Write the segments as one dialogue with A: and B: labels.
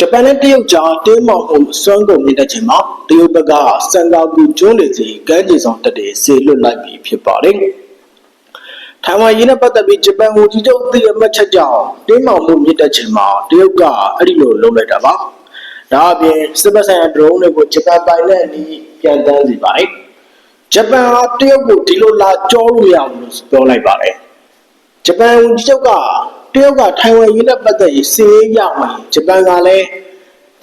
A: ဂျပန်နဲ့တရုတ်ကြားတင်းမောင်မှုစွမ်းကုန်နေတဲ့ချိန်မှာတရုတ်ဘက်ကစံကာကူကျွန်းလေစီကမ်းခြေဆောင်တက်တွေဆေလွတ်လိုက်ပြီဖြစ်ပါတယ်။ထိုင်ဝမ်ရင်းနဲ့ပတ်သက်ပြီးဂျပန်ကိုကြီးချုပ်သိရမှတ်ချက်ကြောင့်တင်းမောင်မှုမြင့်တဲ့ချိန်မှာတရုတ်ကအဲ့ဒီလိုလုပ်လိုက်တာပါ။ဒါအပြင်စစ်ပဆိုင်ရာဒရုန်းတွေကိုဂျပန်ပိုင်နဲ့အနီးပြန်တန်းစီပါတယ်။ဂျပန်ဟာတရုတ်ကိုဒီလိုလာကြောလို့ရအောင်လို့ပြောလိုက်ပါတယ်။ဂျပန်ဝန်ကြီးချုပ်က တရုတ်ကထိုင်ဝမ်ရေးနဲ့ပတ်သက်ရေးစီးရေးရမှာဂျပန်ကလည်း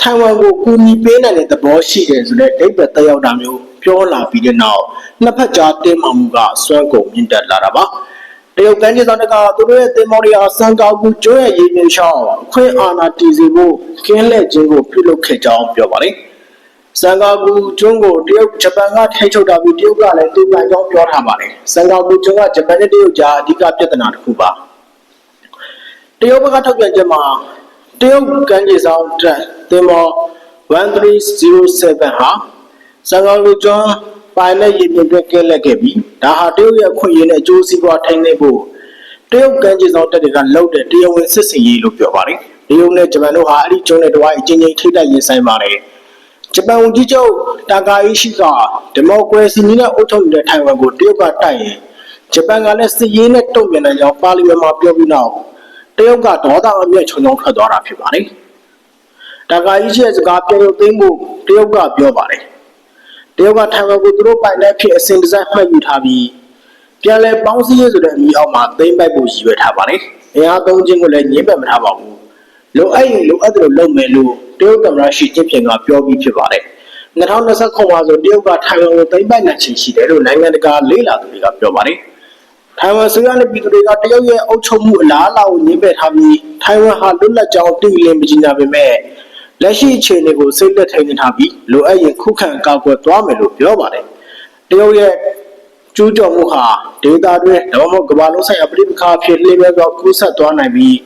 A: ထိုင်ဝမ်ကိုကူညီပေးနိုင်တဲ့သဘောရှိတယ်ဆိုတဲ့အိပ်ပတက်ရောက်တာမျိုးပြောလာပြီးတဲ့နောက်နှစ်ဖက်ကြားတင်းမာမှုကစွမ်းကုန်မြင့်တက်လာတာပါတရုတ်ကမ်းခြေဆောင်တကသူတို့ရဲ့တင်မော်ရီအားစံကောက်ကူကျွဲ့ရဲ့ရည်မြင်ရှောင်းအခွင့်အာဏာတည်စေဖို့ကင်းလှည့်ခြင်းကိုပြုလုပ်ခဲ့ကြောင်းပြောပါတယ်စံကာကူကျွန်းကိုတရုတ်ဂျပန်ကထိချုပ်တာပြီးတရုတ်ကလည်းသူ့ပိုင်ကြောင်းပြောထားပါတယ်စံကာကူကျွန်းကဂျပန်နဲ့တရုတ်ကြားအဓိကပြဿနာတစ်ခုပါ တရုတ်ဘက်ကထုတ်ပြန်ချက်မှာတရုတ်ကမ်းခြေဆောင်တက်သင်္ဘော1307ဟာစံကာကူကျွန်းပိုင်နဲ့ရည်မြင်တွက်ကဲလက်ခဲ့ပြီးဒါဟာတရုတ်ရဲ့အခွင့်အရေးနဲ့အကျိုးစီးပွားထိန်းသိမ်းဖို့တရုတ်ကမ်းခြေဆောင်တက်တွေကလုပ်တဲ့တရားဝင်စစ်စင်ရေးလို့ပြောပါတယ်တရုတ်နဲ့ဂျပန်တို့ဟာအဲ့ဒီကျွန်းနဲ့တဝိုင်းအချင်းချင်းထိတိုက်ရင်ဆိုင်ပါတယ်ဂျပန်ဝန်ကြီးချုပ်တာကာအီရှိကဒီမိုကရေစီနည်းနဲ့အုပ်ချုပ်နေတဲ့ထိုင်ဝမ်ကိုတရုတ်ကတိုက်ရင်ဂျပန်ကလည်းစစ်ရေးနဲ့တုံ့ပြန်နိုင်ကြောင်းပါလီမန်မှာပြောပြီးနောက် တရုတ်ကဒေါသအမျက်ချုံချုံထွက်သွားတာဖြစ်ပါတယ်။တာကာအီရှိရဲ့စကားပြန်ရုပ်သိမ်းဖို့တရုတ်ကပြောပါတယ်။တရုတ်ကထိုင်ဝမ်ကိုသူတို့ပိုင်တဲ့ဖြစ်အစဉ်တစိုက်မှတ်ယူထားပြီးပြန်လည်ပေါင်းစည်းရေးဆိုတဲ့အမည်အောက်မှာသိမ်းပိုက်ဖို့ရည်ရွယ်ထားပါတယ်။အင်အားသုံးခြင်းကိုလည်းညှင်းပယ်မထားပါဘူး။လိုအပ်ရင်လိုအပ်တယ်လို့လုပ်မယ်လို့တရုတ်သမ္မတရှီကျင့်ဖျင်ကပြောပြီးဖြစ်ပါတယ်။2029မှာဆိုတရုတ်ကထိုင်ဝမ်ကိုသိမ်းပိုက်နိုင်ချင်ရှိတယ်လို့နိုင်ငံတကာလေးလာသူတွေကပြောပါတယ်။ ထိုင်ဝမ်ဆိုရတဲ့ပြည်သူတွေကတရုတ်ရဲ့အုပ်ချုပ်မှုအလားအလာကိုညှင်းပယ်ထားပြီးထိုင်ဝမ်ဟာလွတ်လပ်ကြောင်းတည်လင်းမကြီးညာပေမဲ့လက်ရှိအခြေအနေကိုစိတ်သက်ထိန်ထားပြီးလိုအပ်ရင်ခုခံကာကွယ်သွားမယ်လို့ပြောပါတယ်။တရုတ်ရဲ့ကျူးကျော်မှုဟာဒေသတွင်းဒါမှမဟုတ်ကမ္ဘာလုံးဆိုင်ရာပြည်ပခါဖြစ်လျက်သောကူးဆက်သွားနိုင်ပြီး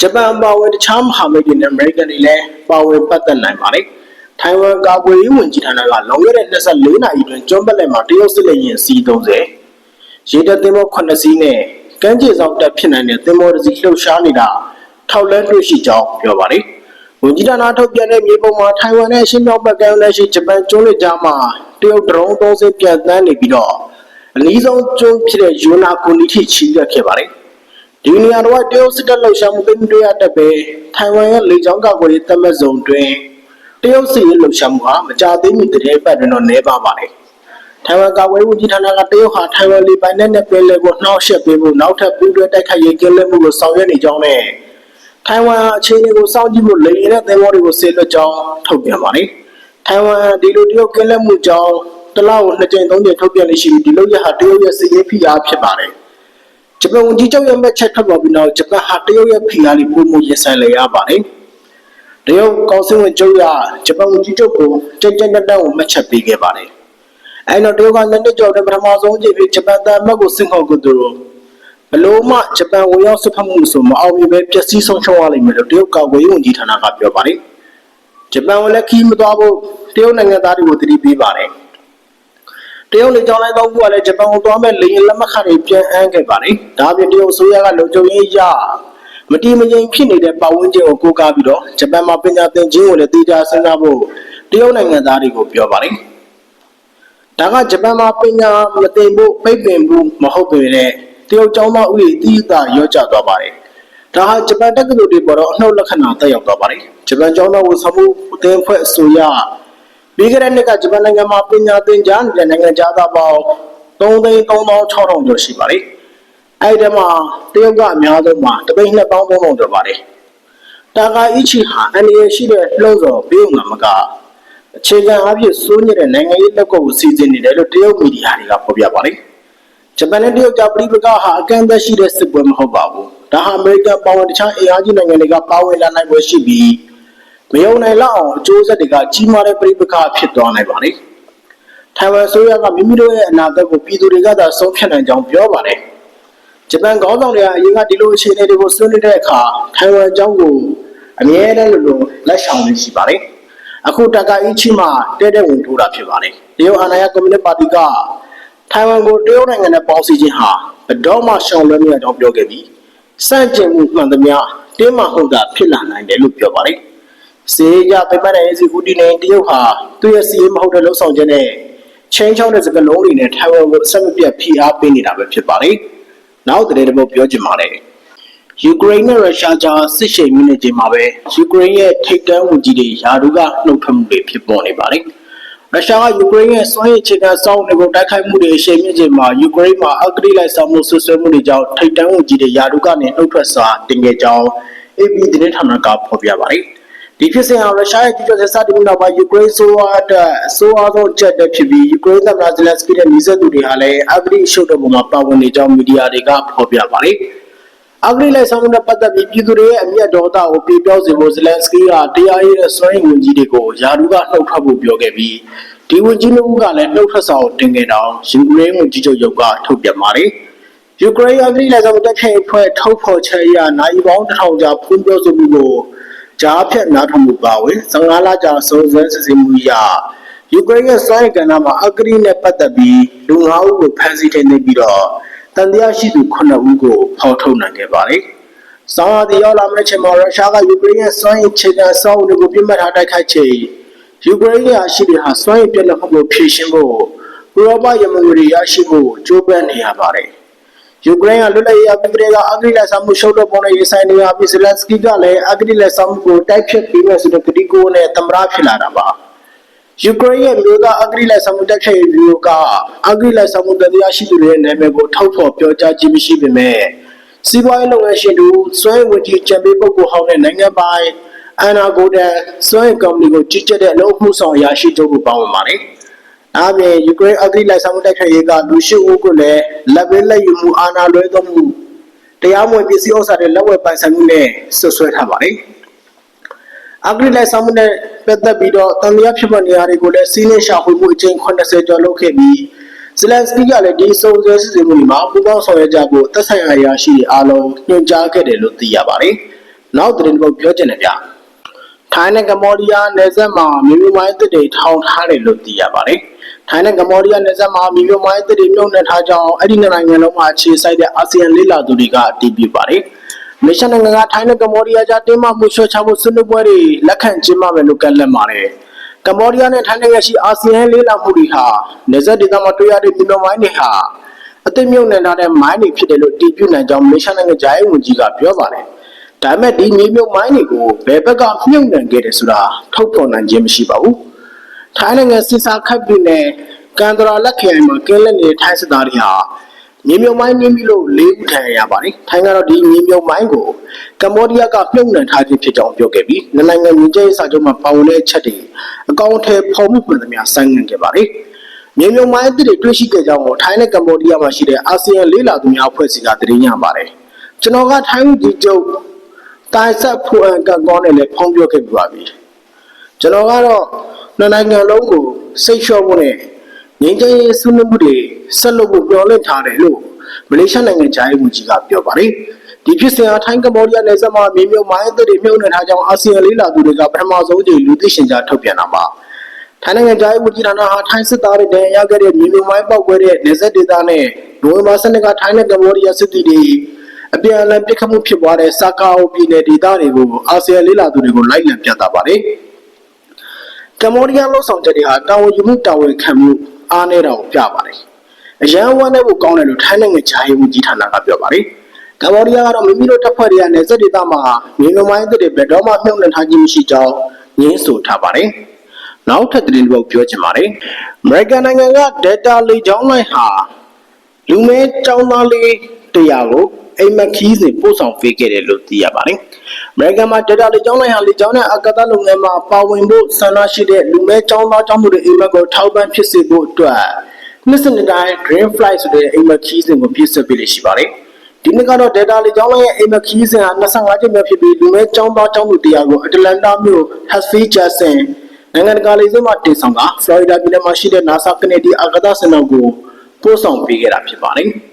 A: ဂျပန်ပါဝင်တခြားမဟာမိတ်တွေနဲ့အမေရိကန်တွေလည်းပါဝင်ပတ်သက်နိုင်ပါတယ်။ထိုင်ဝမ်ကာကွယ်ရေးဝန်ကြီးဌာနကလွန်ခဲ့တဲ့24နာရီတွင်ကျွန်းပလက်မှာတရုတ်စစ်လက်ရင်စီး30 ရေတပ်သင်္ဘော9စီးနဲ့ကမ်းခြေဆောင်တပ်ဖြစ်နိုင်တဲ့သင်္ဘောတစ်စီးလှုပ်ရှားနေတာထောက်လန်းတွေ့ရှိကြောင်းပြောပါတယ်။ဝန်ကြီးဌာနထုတ်ပြန်တဲ့မြေပုံမှာထိုင်ဝမ်နဲ့ရှင်းမြောက်ဘက်ကမ်းလက်ရှိဂျပန်ကျွန်းလက်ကြားမှာတရုတ်ဒရုန်းသုံးစင်းပြန်တန်းနေပြီးတော့အနည်းဆုံးကျွန်းဖြစ်တဲ့ယူနာကိုနီထိချီရက်ခဲ့ပါတယ်။ဒီနေရာတော့တရုတ်စစ်တပ်လှုပ်ရှားမှုသိမ်းတွေ့ရတဲ့ပဲထိုင်ဝမ်ရဲ့လေကြောင်းကာကွယ်ရေးတပ်မတ်စုံတွင်တရုတ်စစ်ရေးလှုပ်ရှားမှုဟာမကြာသေးမီတည်းပတ်တွင်တော့နှဲပါပါတယ်။ ထိုင်ဝမ်ကာကွယ်ရေးဝန်ကြီးဌာနကတရုတ်ဟာထိုင်ဝမ်လေပိုင်နက်နဲ့ပင်လယ်ကိုနှောက်ယှက်ပေးဖို့နောက်ထပ်ပူးတွဲတိုက်ခိုက်ရေးကင်းလွတ်မှုကိုဆောင်ရွက်နေကြောင်းနဲ့ထိုင်ဝမ်ဟာအခြေအနေကိုစောင့်ကြည့်ဖို့လေယာဉ်နဲ့သင်္ဘောတွေကိုဆေလွတ်ကြောင်းထုတ်ပြန်ပါတယ်။ထိုင်ဝမ်ဒီလိုတရုတ်ကင်းလွတ်မှုကြောင်းတစ်လကိုနှစ်ကြိမ်သုံးကြိမ်ထုတ်ပြန်နေရှိပြီးဒီလိုရဟာတရုတ်ရဲ့စစ်ရေးဖိအားဖြစ်ပါတယ်။ဂျပန်ဝန်ကြီးချုပ်ရဲ့မှတ်ချက်ထွက်ပေါ်ပြီးနောက်ဂျပန်ဟာတရုတ်ရဲ့ဖိအားလေးပုံမှုရင်ဆိုင်လေရပါတယ်။တရုတ်ကောင်စစ်ဝင်ချုပ်ရဂျပန်ဝန်ကြီးချုပ်ကိုကြင်ကြင်တန်တန်ကိုမှတ်ချက်ပေးခဲ့ပါတယ်။ အဲနောက်တရုတ်ကလက်နက်ကျော်တဲ့ပထမဆုံးအကြိမ်ဖြစ်ဂျပန်သားအမတ်ကိုစင်ခေါ်ကိုသူတို့ဘလို့မှဂျပန်ဝင်ရောက်စစ်ဖက်မှုဆိုမအောင်မြင်ပဲပျက်စီးဆုံးရှုံးရလိမ့်မယ်လို့တရုတ်ကာကွယ်ရေးဝန်ကြီးဌာနကပြောပါတယ်။ဂျပန်ကလည်းခီးမသွားဖို့တရုတ်နိုင်ငံသားတွေကိုတတိပေးပါတယ်။တရုတ်လေကြောင်းလိုင်းကောင်းကူကလည်းဂျပန်ကိုသွားမဲ့လေယာဉ်လက်မှတ်ခတွေပြန်အမ်းခဲ့ပါတယ်။ဒါအပြင်တရုတ်အစိုးရကလုံခြုံရေးရမတီမငြိမ်ဖြစ်နေတဲ့ပတ်ဝန်းကျင်ကိုကိုးကားပြီးတော့ဂျပန်မှာပညာသင်ခြင်းကိုလည်းတည်ကြစဉ်းစားဖို့တရုတ်နိုင်ငံသားတွေကိုပြောပါတယ်။ ဒါကဂျပန်မှာပညာမသင်ဖို့ပိတ်ပင်မှုမဟုတ်ပေမဲ့တရုတ်ကျောင်းသားဥယျာဉ်တည်တာရောကျသွားပါတယ်။ဒါဟာဂျပန်တက္ကသိုလ်တွေပေါ်တော့အနှုတ်လက္ခဏာတက်ရောက်သွားပါတယ်။ဂျပန်ကျောင်းသားဝန်ဆောင်မှုအသင်းဖွဲ့အစိုးရပြီးခဲ့တဲ့နှစ်ကဂျပန်နိုင်ငံမှာပညာသင်ကြားနေတဲ့နိုင်ငံသားပေါင်း3,3600ကျော်ရှိပါတယ်။အဲဒီထဲမှာတရုတ်ကအများဆုံးမှာတပိတ်2,300ကျော်ပါတယ်။တာကာအီချီဟာအန်ဒီရရှိတဲ့လှုပ်စော်ဘေးမှာမက အခြေခံအဖြစ်စိုးညစ်တဲ့နိုင်ငံရေးလက်ကွက်ကိုစီစဉ်နေတယ်လို့တရုတ်မီဒီယာတွေကဖော်ပြပါတယ်။ဂျပန်နဲ့တရုတ်ကြားပြည်ပကဟာအကန့်အသတ်ရှိတဲ့စစ်ပွဲမဟုတ်ပါဘူး။ဒါဟာအမေရိကန်ပါဝင်တခြားအင်အားကြီးနိုင်ငံတွေကပါဝင်လာနိုင်ပွဲရှိပြီးမယုံနိုင်လောက်အောင်အကျိုးဆက်တွေကကြီးမားတဲ့ပြိပခါဖြစ်သွားနိုင်ပါတယ်။ထိုင်ဝမ်ဆိုရကမိမိတို့ရဲ့အနာဂတ်ကိုပြည်သူတွေကသာဆုံးဖြတ်နိုင်ကြောင်းပြောပါတယ်။ဂျပန်ခေါင်းဆောင်တွေကအရင်ကဒီလိုအခြေအနေတွေကိုဆွေးနွေးတဲ့အခါထိုင်ဝမ်အကြောင်းကိုအမြဲတမ်းလိုလိုလက်ဆောင်နေရှိပါတယ်။ အခုတကာအီချီမှာတဲတဲ့ဝင်ထိုးတာဖြစ်ပါတယ်။တရုတ်အာဏာရကွန်မြူနစ်ပါတီကထိုင်ဝမ်ကိုတရုတ်နိုင်ငံနဲ့ပေါင်းစည်းခြင်းဟာဘယ်တော့မှရှောင်လွှဲမရကြောင်းပြောခဲ့ပြီးစန့်ကျင်မှုမှန်သမျှတင်းမာဟုတ်တာဖြစ်လာနိုင်တယ်လို့ပြောပါတယ်။စေရပြမတဲ့စီဦးတီနေတရုတ်ဟာသူ့ရဲ့စီးမဟုတ်တဲ့လှုပ်ဆောင်ချက်နဲ့ချင်းချောင်းတဲ့စကလုံးတွေနဲ့ထိုင်ဝမ်ကိုအဆက်မပြတ်ဖိအားပေးနေတာပဲဖြစ်ပါတယ်။နောက်တဲ့တပုတ်ပြောချင်ပါတယ်။ ယူကရိန်းနဲ့ရုရှားကြားစစ်ရှိန်မိနေချိန်မှာပဲယူကရိန်းရဲ့ထိပ်တန်းဝန်ကြီးတွေယာရုကနှုတ်ထွက်မှုတွေဖြစ်ပေါ်နေပါတယ်။ရုရှားကယူကရိန်းရဲ့စွမ်းရည်အခြေခံစောင့်တွေကိုတိုက်ခိုက်မှုတွေအရှိန်မြင့်ချိန်မှာယူကရိန်းမှာအဂတိလိုက်စားမှုဆွဆွဲမှုတွေကြောင့်ထိပ်တန်းဝန်ကြီးတွေယာရုကနေနှုတ်ထွက်စွာတင်ခဲ့ကြောင်း AP သတင်းဌာနကဖော်ပြပါတယ်။ဒီဖြစ်စဉ်ဟာရုရှားရဲ့ကျူးကျော်စစ်စတင်မှုနောက်ပိုင်းယူကရိန်းဆိုးဝါးတဲ့အဆိုးအဆုံးချက်တွေဖြစ်ပြီးယူကရိန်းသမ္မတဇလန်စကီရဲ့ညီဆက်သူတွေဟာလည်းအဂတိရှုပ်တဲ့ပုံမှာပါဝင်နေကြောင်းမီဒီယာတွေကဖော်ပြပါတယ်။ အဂရိလိုက်ဆောင်မှုနဲ့ပတ်သက်ပြီးပြည်သူတွေရဲ့အမျက်ဒေါသကိုပြေပြောစေဖို့ဇလန်စကီကတရားရေးတဲ့စွမ်းရည်ဝန်ကြီးတွေကိုယာရုကနှုတ်ထွက်ဖို့ပြောခဲ့ပြီးဒီဝန်ကြီးမျိုးကလည်းနှုတ်ထွက်စာကိုတင်ခဲ့တောင်ယူကရိန်းဝန်ကြီးချုပ်ရုပ်ကထုတ်ပြန်ပါတယ်။ယူကရိန်းအဂရိလိုက်ဆောင်မှုတက်ခဲ့ဖွဲ့ထုတ်ဖော်ချက်အရနိုင်ပေါင်းတစ်ထောင်ကြာဖုံးပြောဆိုမှုကိုကြားဖြတ်နားထောင်မှုပါဝင်15လကြာစုံစမ်းစစ်ဆေးမှုအရယူကရိန်းရဲ့စွမ်းရည်ကဏ္ဍမှာအဂရိနဲ့ပတ်သက်ပြီးလူ9ဦးကိုဖမ်းဆီးထိန်းသိမ်းပြီးတော့ တန်တရားရှိသူ9ဦးကိုဖော်ထုတ်နိုင်ခဲ့ပါတယ်။ဆောင်းရာသီရောက်လာမယ့်ချိန်မှာရုရှားကယူကရိန်းရဲ့စွမ်းရည်ခြေခံစောင့်တွေကိုပြစ်မှတ်ထားတိုက်ခိုက်ချိန်ယူကရိန်းရဲ့အရှိတွေဟာစွမ်းရည်ပြတ်လတ်မှုကိုဖြေရှင်းဖို့ဥရောပရမန်တွေရရှိဖို့ကြိုးပမ်းနေရပါတယ်။ယူကရိန်းကလွတ်လပ်ရေးအပိကရေကအဂရိလက်ဆောင်မှုရှုပ်တော့ပုံနဲ့ရေးဆိုင်နေရပြီးဇလန်စကီကလည်းအဂရိလက်ဆောင်မှုကိုတိုက်ဖြတ်ပြီးမဲ့ဆိုတဲ့ကတိကိုနဲ့တမရဖြစ်လာတာပါ။ ယူကရိန်းရဲ့မြို့သားအဂရိလိုက်ဆောင်မှုတက်ခဲ့ဗီဒီယိုကအဂရိလိုက်ဆောင်မှုတရားရှိသူတွေရဲ့နာမည်ကိုထောက်ဖော်ပြောကြားခြင်းမရှိပေမဲ့စီးပွားရေးလုပ်ငန်းရှင်တို့စွမ်းရည်ဝန်ကြီးချန်ပီပုဂ္ဂိုလ်ဟောင်းတဲ့နိုင်ငံပိုင်အန်နာဂိုဒန်စွမ်းရည်ကုမ္ပဏီကိုကြီးကြပ်တဲ့အလုပ်မှုဆောင်အရာရှိချုပ်ကိုပါဝင်ပါတယ်။ဒါအပြင်ယူကရိန်းအဂရိလိုက်ဆောင်မှုတက်ခဲ့ရေးကလူရှိဦးကိုလည်းလက်ဝဲလက်ယူမှုအာဏာလွဲသုံးမှုတရားမဝင်ပစ္စည်းဥစ္စာတွေလက်ဝဲပိုင်ဆိုင်မှုနဲ့ဆွဆွဲထားပါတယ်။ အဂရိလိုက်ဆောင်မှုနဲ့ပတ်သက်ပြီးတော့တန်တရားဖြစ်ပေါ်နေရာတွေကိုလည်းစီးနှင်းရှာဖွေမှုအကြိမ်80ကျော်လုပ်ခဲ့ပြီးဇလန်စကီကလည်းဒီစုံစမ်းစစ်ဆေးမှုတွေမှာပူးပေါင်းဆောင်ရွက်ကြဖို့သက်ဆိုင်ရာရာရှိတွေအားလုံးညွှန်ကြားခဲ့တယ်လို့သိရပါတယ်။နောက်သတင်းတစ်ပုဒ်ပြောချင်တယ်ဗျ။ထိုင်းနဲ့ကမ္ဘောဒီးယားနယ်စပ်မှာမြို့မြို့မိုင်းတစ်တွေထောင်ထားတယ်လို့သိရပါတယ်။ထိုင်းနဲ့ကမ္ဘောဒီးယားနယ်စပ်မှာမြို့မြို့မိုင်းတစ်တွေမြုပ်နှံထားကြောင်းအဲ့ဒီနှစ်နိုင်ငံလုံးမှာအခြေစိုက်တဲ့အာဆီယံလေးလာသူတွေကအတည်ပြုပါတယ်။ မလေးရှားနိုင်ငံကထိုင်းနဲ့ကမ္ဘောဒီးယားကြားတင်းမာမှုလျှော့ချဖို့ဆွေးနွေးပွဲတွေလက်ခံကျင်းပမယ်လို့ကန့်လန့်ပါတယ်။ကမ္ဘောဒီးယားနဲ့ထိုင်းနိုင်ငံရှိအာဆီယံလေးလာမှုတွေဟာနေဆက်ဒေသမှာတွေ့ရတဲ့ပြည်တော်မိုင်းတွေဟာအသိမြုပ်နှံထားတဲ့မိုင်းတွေဖြစ်တယ်လို့တည်ပြုနိုင်ကြောင်းမလေးရှားနိုင်ငံဂျာရေးဝန်ကြီးကပြောပါတယ်။ဒါပေမဲ့ဒီမြေမြုပ်မိုင်းတွေကိုဘယ်ဘက်ကမြုပ်နှံခဲ့တယ်ဆိုတာထုတ်ဖော်နိုင်ခြင်းမရှိပါဘူး။ထိုင်းနိုင်ငံစစ်စာခတ်ပြည်နယ်ကန်ဒရာလက်ခရိုင်မှာကင်းလက်နေတဲ့ထိုင်းစစ်သားတွေဟာ မြေမြုပ်မိုင်းနင်းပြီးလို့လေးဦးထံရပါတယ်။ထိုင်းကတော့ဒီမြေမြုပ်မိုင်းကိုကမ္ဘောဒီးယားကမြုပ်နှံထားခြင်းဖြစ်ကြောင်းပြောခဲ့ပြီးနှစ်နိုင်ငံညီကျရေးစာချုပ်မှာပါဝင်တဲ့အချက်တွေအကောင့်အထည်ဖော်မှုမှန်သမျှဆိုင်းငံ့ခဲ့ပါတယ်။မြေမြုပ်မိုင်းအသစ်တွေတွေ့ရှိခဲ့ကြောင်းကိုထိုင်းနဲ့ကမ္ဘောဒီးယားမှာရှိတဲ့အာဆီယံလေးလာသူများအဖွဲ့အစည်းကသတင်းရပါတယ်။ကျွန်တော်ကထိုင်းဦးကြီးချုပ်တိုင်ဆက်ဖူအန်ကကောင်းနဲ့လည်းဖုံးပြောခဲ့ပြပါပြီ။ကျွန်တော်ကတော့နှစ်နိုင်ငံလုံးကိုစိတ်လျှော့ဖို့နဲ့ ငြိမ်းချမ်းရေးဆွေးနွေးမှုတွေဆက်လုပ်ဖို့မျှော်လင့်ထားတယ်လို့မလေးရှားနိုင်ငံခြားရေးဝန်ကြီးကပြောပါတယ်။ဒီဖြစ်စဉ်ဟာထိုင်းကမ္ဘောဒီးယားနယ်စပ်မှာမြေမြုပ်မိုင်းအသစ်တွေမြုပ်နှံထားကြောင်းအာဆီယံလေးလာသူတွေကပထမဆုံးကြိမ်လူသိရှင်ကြားထုတ်ပြန်တာပါ။ထိုင်းနိုင်ငံခြားရေးဝန်ကြီးဌာနဟာထိုင်းစစ်သားတွေတန်ရခဲ့တဲ့မြေမြုပ်မိုင်းပေါက်ကွဲတဲ့နယ်စပ်ဒေသနဲ့နိုဝင်ဘာစနစ်ကထိုင်းနဲ့ကမ္ဘောဒီးယားစစ်သည်တွေအပြန်အလှန်ပစ်ခတ်မှုဖြစ်ပွားတဲ့စာကာအိုပြည်နယ်ဒေသတွေကိုအာဆီယံလေးလာသူတွေကိုလိုက်လံပြသပါတယ်။ကမ္ဘောဒီးယားလှုပ်ဆောင်ချက်တွေဟာတာဝန်ယူမှုတာဝန်ခံမှု အားနည်းတာကိုပြပါတယ်။အရန်ဝမ်းတဲ့ဖို့ကောင်းတယ်လို့ထိုင်းနိုင်ငံခြားရေးဝန်ကြီးဌာနကပြောပါတယ်။ကမ္ဘောဒီးယားကတော့မိမိတို့တပ်ဖွဲ့တွေကနယ်စပ်ဒေသမှာမြေမြုပ်မိုင်းအသစ်တွေဘယ်တော့မှမြုပ်နှံထားခြင်းမရှိကြောင်းငြင်းဆိုထားပါတယ်။နောက်ထပ်သတင်းတစ်ပုဒ်ပြောချင်ပါတယ်။အမေရိကန်နိုင်ငံက Delta လေကြောင်းလိုင်းဟာလူမဲចောင်းသားလေးတရားကို အိမ်မက်ခီးစဉ်ပို့ဆောင်ပေးခဲ့တယ်လို့သိရပါတယ်။အမေရိကန်မှာဒေတာလေကြောင်းလိုင်းဟာလေကြောင်းနဲ့အာကာသလုပ်ငန်းမှာပါဝင်ဖို့ဆန္ဒရှိတဲ့လူမဲကျောင်းသားကျောင်းသူတွေအိမ်မက်ကိုထောက်ပံ့ဖြစ်စေဖို့အတွက်နှစ်စနစ်တိုင်း Green Flight ဆိုတဲ့အိမ်မက်ခီးစဉ်ကိုပြည့်စုံပေးလို့ရှိပါတယ်။ဒီနေ့ကတော့ data လေးကျောင်းလိုက်ရဲ့အိမ်မခီးစဉ်ဟာ25ကျင်းပဲဖြစ်ပြီးလူမဲကျောင်းသားကျောင်းသူတရားကို Atlanta မြို့ Hussey Jackson နိုင်ငံတကာလေဆိပ်မှာတင်ဆောင်တာ Florida ပြည်နယ်မှာရှိတဲ့ NASA Kennedy အာကာသစင်တာကိုပို့ဆောင်ပေးခဲ့တာဖြစ်ပါတယ်။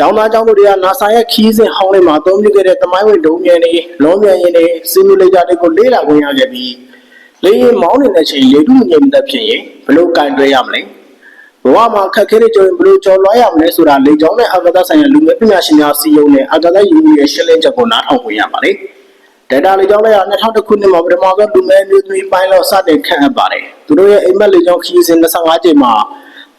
A: ကျောင်းသားကျောင်းသူတွေက NASA ရဲ့ခီးစဉ်ဟောင်းတွေမှာအသုံးပြုခဲ့တဲ့သမိုင်းဝင်ဒုံးမြန်တွေလွန်မြန်ရင်တွေစီမူလေတာတွေကိုလေ့လာခွင့်ရခဲ့ပြီးလေယာဉ်မောင်းနေတဲ့ချိန်လေထုငြိမ်သက်ဖြစ်ရင်ဘယ်လိုကင်တွဲရမလဲဘဝမှာအခက်အခဲတွေကြုံရင်ဘယ်လိုကျော်လွှားရမလဲဆိုတာလေကြောင်းနဲ့အာကာသဆိုင်ရာလူငယ်ပညာရှင်များစီယုံနဲ့အာကာသယူမှုရဲ့ရှင်းလင်းချက်ကိုနားထောင်ခွင့်ရပါတယ်။ဒေတာလေကြောင်းလိုက်က2000ခုနှစ်မှာပထမဆုံးလူမဲမျိုးသမီးပိုင်းလောစတင်ခန့်အပ်ပါတယ်သူတို့ရဲ့အိမ်မက်လေကြောင်းခီးစဉ်25ကြိမ်မှာ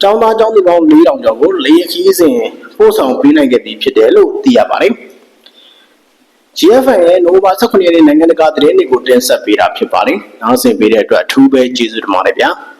A: ကျောင်းသားကျောင်းသူပေါင်း4000ကျော်ကိုလေယာဉ်ခီးစဉ်ပို့ဆောင်ပေးနိုင်ခဲ့ပြီးဖြစ်တယ်လို့သိရပါတယ် GFN ရဲ့ Nova 19ရက်နေ့နိုင်ငံတကာသတင်းတွေကိုတင်ဆက်ပေးတာဖြစ်ပါတယ်။နောက်ဆင်ပေးတဲ့အတွက်အထူးပဲကျေးဇူးတင်ပါတယ်ဗျာ။